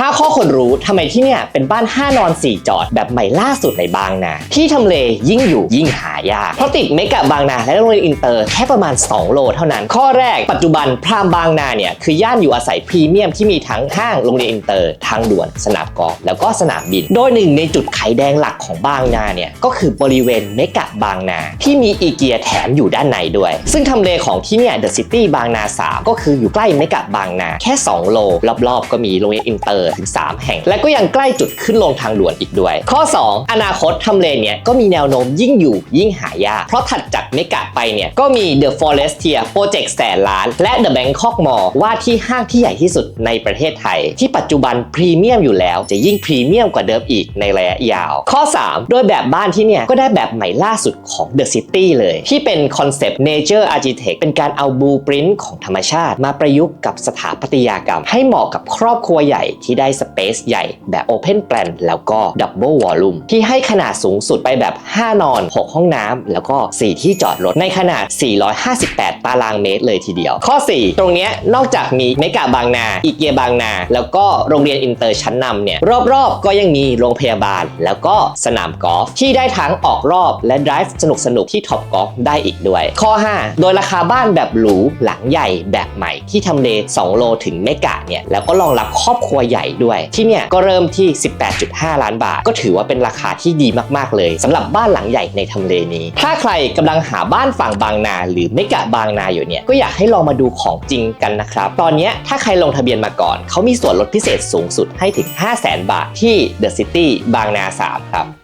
5 ข้อคนรู้ทำไมที่เนี่ยเป็นบ้าน 5 นอน 4 จอดแบบใหม่ล่าสุดในบางนา ที่ทำเลยิ่งอยู่ยิ่งหายาก เพราะติดเมกะบางนาและโรงเรียนอินเตอร์แค่ประมาณ 2 โลเท่านั้น ข้อแรกปัจจุบันพรามบางนาเนี่ย คือย่านอยู่อาศัยพรีเมียมที่มีทั้งห้างโรงเรียนอินเตอร์ ทางด่วนสนามกอล์ฟแล้วก็สนามบิน โดยหนึ่งในจุดไขแดงหลักของบางนาเนี่ยก็คือบริเวณเมกะบางนา ที่มีอีเกียแถมอยู่ด้านในด้วย ซึ่งทำเลของที่เนี่ยเดอะซิตี้บางนา3ก็คืออยู่ใกล้เมกะบางนาแค่ 2 โล รอบๆ ก็มีโรงเรียนอินเตอร์ถึง 3 แห่ง และก็ยังใกล้จุดขึ้นลงทางด่วนอีกด้วย ข้อ 2 อนาคตทำเลเนี่ยก็มีแนวโน้มยิ่งอยู่ยิ่งหายาก เพราะถัดจากเมกะไปเนี่ยก็มี The Forestier โปรเจกต์แสนล้าน และ The Bangkok Mall ว่าที่ห้างที่ใหญ่ที่สุดในประเทศไทย ที่ปัจจุบันพรีเมียมอยู่แล้ว จะยิ่งพรีเมียมกว่าเดิมอีกในระยะยาว ข้อ 3 โดยแบบบ้านที่เนี่ยก็ได้แบบใหม่ล่าสุดของ The City เลย ที่เป็นคอนเซปต์ Nature Architect เป็นการเอาบูปรินต์ของธรรมชาติ มาประยุกต์กับสถาปัตยกรรม ให้เหมาะกับครอบครัวใหญ่ที่ได้สเปซใหญ่แบบ Open Plan แล้วก็ Double Volume ที่ให้ขนาดสูงสุดไปแบบ 5 นอน 6 ห้องน้ำแล้วก็ 4 ที่จอดรถในขนาด 458 ตารางเมตรเลยทีเดียว ข้อ 4 ตรงนี้นอกจากมีเมกะบางนา อีเกียบางนา แล้วก็โรงเรียนอินเตอร์ชั้นนำเนี่ยรอบๆ ก็ยังมีโรงพยาบาล แล้วก็สนามกอล์ฟที่ได้ทั้งออกรอบและ drive สนุกๆที่ท็อปกอล์ฟได้อีกด้วย ข้อ 5 โดยราคาบ้านแบบหรูหลังใหญ่แบบใหม่ที่ทำเล 2 โลถึงเมกะเนี่ยแล้วก็รองรับครอบครัวใหญ่ด้วย ที่เนี่ยก็เริ่มที่ 18.5 ล้านบาท ก็ถือว่าเป็นราคาที่ดีมากๆเลยสำหรับบ้านหลังใหญ่ในทำเลนี้ ถ้าใครกำลังหาบ้านฝั่งบางนา หรือเมกะบางนาอยู่เนี่ยก็อยากให้ลองมาดูของจริงกันนะครับ ตอนนี้ถ้าใครลงทะเบียนมาก่อนเขามีส่วนลดพิเศษสูงสุดให้ถึง 5 0 0 0 0 0 บาทที่ The City บางนา 3 ครับ